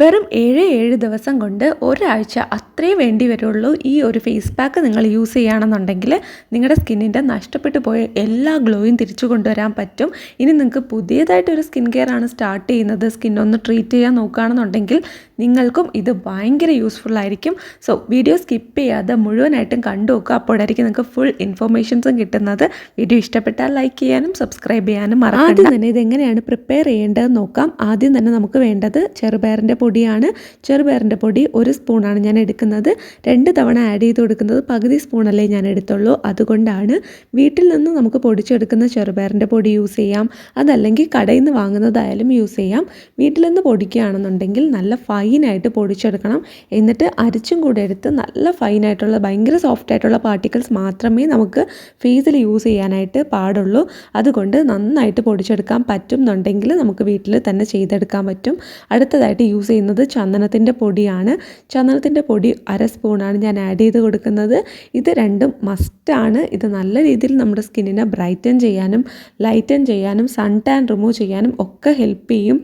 വെറും ഏഴ് ഏഴ് ദിവസം കൊണ്ട് ഒരാഴ്ച അത്രേ വേണ്ടി വരുള്ളൂ ഈ ഒരു ഫേസ് പാക്ക് നിങ്ങൾ യൂസ് ചെയ്യുകയാണെന്നുണ്ടെങ്കിൽ നിങ്ങളുടെ സ്കിന്നിന്റെ നഷ്ടപ്പെട്ടു പോയ എല്ലാ ഗ്ലോയും തിരിച്ചു കൊണ്ടുവരാൻ പറ്റും. ഇനി നിങ്ങൾക്ക് പുതിയതായിട്ട് ഒരു സ്കിൻ കെയർ ആണ് സ്റ്റാർട്ട് ചെയ്യുന്നത്. സ്കിൻ ഒന്ന് ട്രീറ്റ് ചെയ്യാൻ നോക്കുകയാണെന്നുണ്ടെങ്കിൽ നിങ്ങൾക്കും ഇത് ഭയങ്കര യൂസ്ഫുൾ ആയിരിക്കും. സോ വീഡിയോ സ്കിപ്പ് ചെയ്യാതെ മുഴുവനായിട്ടും കണ്ടു നോക്കുക. അപ്പോഴായിരിക്കും നിങ്ങൾക്ക് ഫുൾ ഇൻഫർമേഷൻസും കിട്ടുന്നത്. വീഡിയോ ഇഷ്ടപ്പെട്ടാൽ ലൈക്ക് ചെയ്യാനും സബ്സ്ക്രൈബ് ചെയ്യാനും മറക്കാതെ ആദ്യം തന്നെ ഇതെങ്ങനെയാണ് പ്രിപ്പയർ ചെയ്യേണ്ടതെന്ന് നോക്കാം. ആദ്യം തന്നെ നമുക്ക് വേണ്ടത് ചെറുപയറിന്റെ പൊടിയാണ്. ചെറുപയറിന്റെ പൊടി ഒരു സ്പൂണാണ് ഞാൻ എടുക്കുന്നത്. രണ്ട് തവണ ആഡ് ചെയ്ത് കൊടുക്കുന്നത് പകുതി സ്പൂണല്ലേ ഞാൻ എടുത്തുള്ളൂ. അതുകൊണ്ടാണ് വീട്ടിൽ നിന്ന് നമുക്ക് പൊടിച്ചെടുക്കുന്ന ചെറുപയറിന്റെ പൊടി യൂസ് ചെയ്യാം. അതല്ലെങ്കിൽ കടയിൽ നിന്ന് വാങ്ങുന്നതായാലും യൂസ് ചെയ്യാം. വീട്ടിൽ നിന്ന് പൊടിക്കുകയാണെന്നുണ്ടെങ്കിൽ നല്ല ഫൈനായിട്ട് പൊടിച്ചെടുക്കണം. എന്നിട്ട് അരിച്ചും കൂടെ എടുത്ത് നല്ല ഫൈനായിട്ടുള്ള ഭയങ്കര സോഫ്റ്റ് ആയിട്ടുള്ള പാർട്ടിക്കിൾസ് മാത്രമേ നമുക്ക് ഫേസിൽ യൂസ് ചെയ്യാനായിട്ട് പാടുള്ളൂ. അതുകൊണ്ട് നന്നായിട്ട് പൊടിച്ചെടുക്കാൻ പറ്റുന്നുണ്ടെങ്കിൽ നമുക്ക് വീട്ടിൽ തന്നെ ചെയ്തെടുക്കാൻ പറ്റും. അടുത്തതായിട്ട് യൂസ് ചെയ്യുന്നത് ചന്ദനത്തിന്റെ പൊടിയാണ്. ചന്ദനത്തിന്റെ പൊടി അര സ്പൂണാണ് ഞാൻ ആഡ് ചെയ്ത് കൊടുക്കുന്നത്. ഇത് രണ്ടും മസ്റ്റാണ് ഇത് നല്ല രീതിയിൽ നമ്മുടെ സ്കിന്നിനെ ബ്രൈറ്റൻ ചെയ്യാനും ലൈറ്റൻ ചെയ്യാനും സൺ ടാൻ റിമൂവ് ചെയ്യാനും ഒക്കെ ഹെൽപ്പ് ചെയ്യും.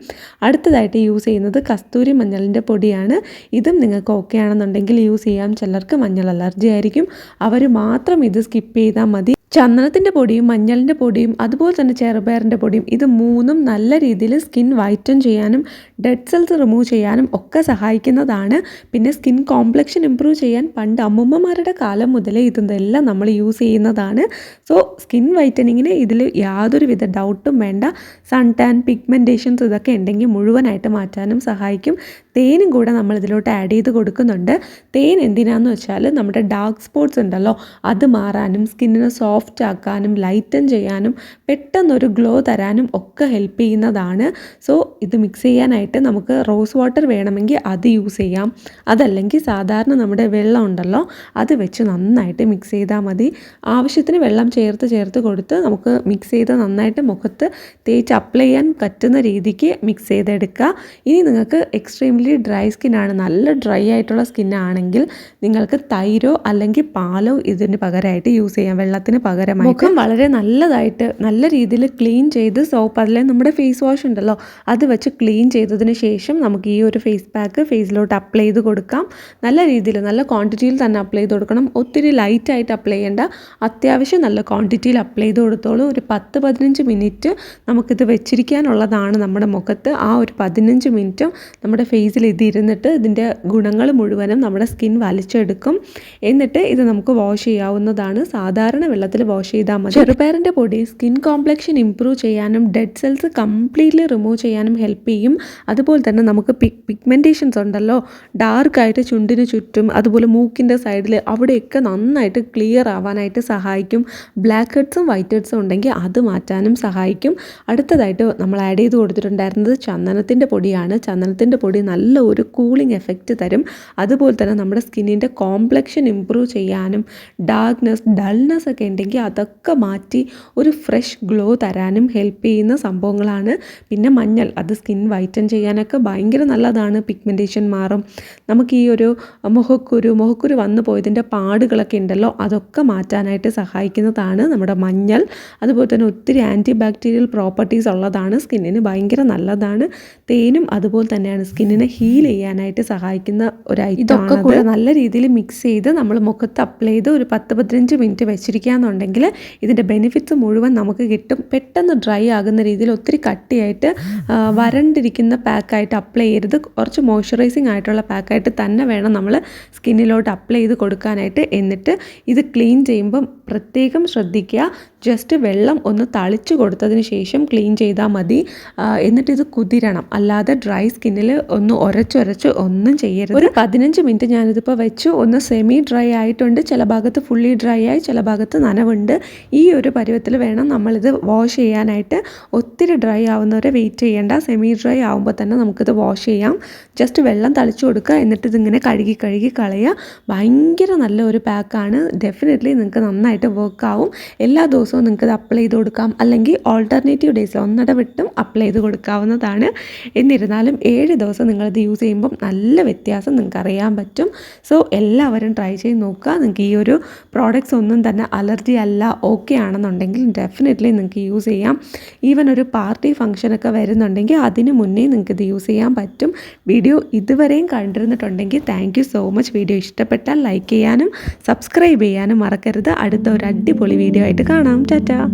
അടുത്തതായിട്ട് യൂസ് ചെയ്യുന്നത് കസ്തൂരി മഞ്ഞളിന്റെ പൊടിയാണ്. ഇതും നിങ്ങൾക്ക് ഓക്കെ ആണെന്നുണ്ടെങ്കിൽ യൂസ് ചെയ്യാം. ചിലർക്ക് മഞ്ഞൾ അലർജി ആയിരിക്കും. അവർ മാത്രം ഇത് സ്കിപ്പ് ചെയ്താൽ മതി. ചന്ദനത്തിന്റെ പൊടിയും മഞ്ഞളിന്റെ പൊടിയും അതുപോലെ തന്നെ ചെറുപയറിന്റെ പൊടിയും ഇത് മൂന്നും നല്ല രീതിയിൽ സ്കിൻ വൈറ്റൻ ചെയ്യാനും ഡെഡ് സെൽസ് റിമൂവ് ചെയ്യാനും ഒക്കെ സഹായിക്കുന്നതാണ്. പിന്നെ സ്കിൻ കോംപ്ലക്ഷൻ ഇമ്പ്രൂവ് ചെയ്യാൻ പണ്ട് അമ്മൂമ്മമാരുടെ കാലം മുതലേ ഇതെല്ലാം നമ്മൾ യൂസ് ചെയ്യുന്നതാണ്. സോ സ്കിൻ വൈറ്റനിങ്ങിന് ഇതിൽ യാതൊരുവിധ ഡൗട്ടും വേണ്ട. സൺ ടാൻ പിഗ്മെന്റേഷൻസ് ഇതൊക്കെ ഉണ്ടെങ്കിൽ മുഴുവനായിട്ട് മാറ്റാനും സഹായിക്കും. തേനും കൂടെ നമ്മൾ ഇതിലോട്ട് ആഡ് ചെയ്ത് കൊടുക്കുന്നുണ്ട്. തേൻ എന്തിനാന്ന് വെച്ചാൽ നമ്മുടെ ഡാർക്ക് സ്പോട്ട്സ് ഉണ്ടല്ലോ അത് മാറാനും സ്കിന്നിന് സോഫ്റ്റ് ആക്കാനും ലൈറ്റൻ ചെയ്യാനും പെട്ടെന്നൊരു ഗ്ലോ തരാനും ഒക്കെ ഹെൽപ്പ് ചെയ്യുന്നതാണ്. സോ ഇത് മിക്സ് ചെയ്യാനായിട്ട് നമുക്ക് റോസ് വാട്ടർ വേണമെങ്കിൽ അത് യൂസ് ചെയ്യാം. അതല്ലെങ്കിൽ സാധാരണ നമ്മുടെ വെള്ളം ഉണ്ടല്ലോ അത് വെച്ച് നന്നായിട്ട് മിക്സ് ചെയ്താൽ മതി. ആവശ്യത്തിന് വെള്ളം ചേർത്ത് ചേർത്ത് കൊടുത്ത് നമുക്ക് മിക്സ് ചെയ്ത് നന്നായിട്ട് മുഖത്ത് തേച്ച് അപ്ലൈ ചെയ്യാൻ പറ്റുന്ന രീതിക്ക് മിക്സ് ചെയ്തെടുക്കുക. ഇനി നിങ്ങൾക്ക് എക്സ്ട്രീംലി ഡ്രൈ സ്കിന്നാണ് നല്ല ഡ്രൈ ആയിട്ടുള്ള സ്കിന്നാണെങ്കിൽ നിങ്ങൾക്ക് തൈരോ അല്ലെങ്കിൽ പാലോ ഇതിന് പകരമായിട്ട് യൂസ് ചെയ്യാം. വെള്ളത്തിന് പകരമായി മുഖം വളരെ നല്ലതായിട്ട് നല്ല രീതിയിൽ ക്ലീൻ ചെയ്ത് സോപ്പ് അതിലെ നമ്മുടെ ഫേസ് വാഷ് ഉണ്ടല്ലോ അത് വെച്ച് ക്ലീൻ ചെയ്തതിന് ശേഷം നമുക്ക് ഈ ഒരു ഫേസ് പാക്ക് ഫേസിലോട്ട് അപ്ലൈ ചെയ്ത് കൊടുക്കാം. നല്ല രീതിയിൽ നല്ല ക്വാണ്ടിറ്റിയിൽ തന്നെ അപ്ലൈ ചെയ്ത് കൊടുക്കണം. ഒത്തിരി ലൈറ്റായിട്ട് അപ്ലൈ ചെയ്യേണ്ട അത്യാവശ്യം നല്ല ക്വാണ്ടിറ്റിയിൽ അപ്ലൈ ചെയ്ത് കൊടുത്തോളൂ. ഒരു പത്ത് പതിനഞ്ച് മിനിറ്റ് നമുക്കിത് വെച്ചിരിക്കാനുള്ളതാണ് നമ്മുടെ മുഖത്ത്. ആ ഒരു പതിനഞ്ച് മിനിറ്റും നമ്മുടെ ഫേസിൽ ഇത് ഇരുന്നിട്ട് ഇതിന്റെ ഗുണങ്ങൾ മുഴുവനും നമ്മുടെ സ്കിൻ വലിച്ചെടുക്കും. എന്നിട്ട് ഇത് നമുക്ക് വാഷ് ചെയ്യാവുന്നതാണ്. സാധാരണ വെള്ളത്തിൽ വാഷ് ചെയ്താൽ മതി. ചെറുപയറിന്റെ പൊടി സ്കിൻ കോംപ്ലക്ഷൻ ഇംപ്രൂവ് ചെയ്യാനും ഡെഡ് സെൽസ് കംപ്ലീറ്റ്ലി റിമൂവ് ചെയ്യാനും ഹെൽപ്പ് ചെയ്യും. അതുപോലെ തന്നെ നമുക്ക് പിക് പിഗ്മെന്റേഷൻസ് ഉണ്ടല്ലോ. ഡാർക്കായിട്ട് ചുണ്ടിന് ചുറ്റും അതുപോലെ മൂക്കിന്റെ സൈഡിൽ അവിടെയൊക്കെ നന്നായിട്ട് ക്ലിയർ ആവാനായിട്ട് സഹായിക്കും. ബ്ലാക്ക് ഹെഡ്സും വൈറ്റ് ഹെഡ്സും ഉണ്ടെങ്കിൽ അത് മാറ്റാനും സഹായിക്കും. അടുത്തതായിട്ട് നമ്മൾ ആഡ് ചെയ്ത് കൊടുത്തിട്ടുണ്ടായിരുന്നത് ചന്ദനത്തിന്റെ പൊടിയാണ്. ചന്ദനത്തിന്റെ പൊടി നല്ല ഒരു കൂളിംഗ് എഫക്റ്റ് തരും. അതുപോലെ തന്നെ നമ്മുടെ സ്കിന്നിന്റെ കോംപ്ലക്ഷൻ ഇമ്പ്രൂവ് ചെയ്യാനും ഡാർക്ക്നെസ് ഡൾനെസ് ഒക്കെ അതൊക്കെ മാറ്റി ഒരു ഫ്രഷ് ഗ്ലോ തരാനും ഹെൽപ്പ് ചെയ്യുന്ന സംഭവങ്ങളാണ്. പിന്നെ മഞ്ഞൾ അത് സ്കിൻ വൈറ്റൻ ചെയ്യാനൊക്കെ ഭയങ്കര നല്ലതാണ് പിഗ്മെന്റേഷൻ മാറും. നമുക്ക് ഈ ഒരു മുഖക്കുരു മുഖക്കുരു വന്നു പോയതിന്റെ പാടുകളൊക്കെ ഉണ്ടല്ലോ അതൊക്കെ മാറ്റാനായിട്ട് സഹായിക്കുന്നതാണ് നമ്മുടെ മഞ്ഞൾ. അതുപോലെ തന്നെ ഒത്തിരി ആന്റി ബാക്ടീരിയൽ പ്രോപ്പർട്ടീസ് ഉള്ളതാണ് സ്കിന്നിന് ഭയങ്കര നല്ലതാണ്. തേനും അതുപോലെ തന്നെയാണ് സ്കിന്നിനെ ഹീൽ ചെയ്യാനായിട്ട് സഹായിക്കുന്ന ഒരു ഐറ്റം ഇതൊക്കെ കൂടെ നല്ല രീതിയിൽ മിക്സ് ചെയ്ത് നമ്മൾ മുഖത്ത് അപ്ലൈ ചെയ്ത് ഒരു പത്ത് പതിനഞ്ച് മിനിറ്റ് വെച്ചിരിക്കുകയെന്നുണ്ടെങ്കിൽ ഇതിന്റെ ബെനിഫിറ്റ്സ് മുഴുവൻ നമുക്ക് കിട്ടും. പെട്ടെന്ന് ഡ്രൈ ആകുന്ന രീതിയിൽ ഒത്തിരി കട്ടിയായിട്ട് വരണ്ടിരിക്കുന്ന പാക്കായിട്ട് അപ്ലൈ ചെയ്യരുത്. കുറച്ച് മോയ്സ്ചറൈസിങ് ആയിട്ടുള്ള പാക്കായിട്ട് തന്നെ വേണം നമ്മൾ സ്കിന്നിലോട്ട് അപ്ലൈ ചെയ്ത് കൊടുക്കാനായിട്ട്. എന്നിട്ട് ഇത് ക്ലീൻ ചെയ്യുമ്പം പ്രത്യേകം ശ്രദ്ധിക്കുക. ജസ്റ്റ് വെള്ളം ഒന്ന് തളിച്ചു കൊടുത്തതിന് ശേഷം ക്ലീൻ ചെയ്താൽ മതി. എന്നിട്ട് ഇത് കുതിരണം. അല്ലാതെ ഡ്രൈ സ്കിന്നിൽ ഒന്ന് ഉരച്ചൊരച്ച് ഒന്നും ചെയ്യരുത്. ഒരു പതിനഞ്ച് മിനിറ്റ് ഞാനിതിപ്പോൾ വെച്ചു. ഒന്ന് സെമി ഡ്രൈ ആയിട്ടുണ്ട്. ചില ഭാഗത്ത് ഫുള്ളി ഡ്രൈ ആയി ചില ഭാഗത്ത് നനവുണ്ട്. ഈ ഒരു പരുവത്തിൽ വേണം നമ്മളിത് വാഷ് ചെയ്യാനായിട്ട്. ഒത്തിരി ഡ്രൈ ആവുന്നവരെ വെയിറ്റ് ചെയ്യേണ്ട. സെമി ഡ്രൈ ആവുമ്പോൾ തന്നെ നമുക്കിത് വാഷ് ചെയ്യാം. ജസ്റ്റ് വെള്ളം തളിച്ചു കൊടുക്കുക. എന്നിട്ട് ഇതിങ്ങനെ കഴുകി കഴുകി കളയുക. ഭയങ്കര നല്ല ഒരു പാക്കാണ് ഡെഫിനറ്റ്ലി നിങ്ങൾക്ക് നന്നായിട്ട് വർക്ക് ആവും. എല്ലാ ദിവസവും ദിവസവും നിങ്ങൾക്ക് ഇത് അപ്ലൈ ചെയ്ത് കൊടുക്കാം. അല്ലെങ്കിൽ ഓൾട്ടർനേറ്റീവ് ഡേയ്സിൽ ഒന്നിടവിട്ടും അപ്ലൈ ചെയ്ത് കൊടുക്കാവുന്നതാണ്. എന്നിരുന്നാലും ഏഴ് ദിവസം നിങ്ങളിത് യൂസ് ചെയ്യുമ്പം നല്ല വ്യത്യാസം നിങ്ങൾക്ക് അറിയാൻ പറ്റും. സോ എല്ലാവരും ട്രൈ ചെയ്ത് നോക്കുക. നിങ്ങൾക്ക് ഈ ഒരു പ്രോഡക്റ്റ്സ് ഒന്നും തന്നെ അലർജി അല്ല ഓക്കെ ആണെന്നുണ്ടെങ്കിൽ ഡെഫിനറ്റ്ലി നിങ്ങൾക്ക് യൂസ് ചെയ്യാം. ഈവൻ ഒരു പാർട്ടി ഫംഗ്ഷനൊക്കെ വരുന്നുണ്ടെങ്കിൽ അതിന് മുന്നേ നിങ്ങൾക്ക് ഇത് യൂസ് ചെയ്യാൻ പറ്റും. വീഡിയോ ഇതുവരെയും കണ്ടിരുന്നിട്ടുണ്ടെങ്കിൽ താങ്ക് സോ മച്ച് വീഡിയോ ഇഷ്ടപ്പെട്ടാൽ ലൈക്ക് ചെയ്യാനും സബ്സ്ക്രൈബ് ചെയ്യാനും മറക്കരുത്. അടുത്ത ഒരു അടിപൊളി വീഡിയോ ആയിട്ട് കാണാം. Tata.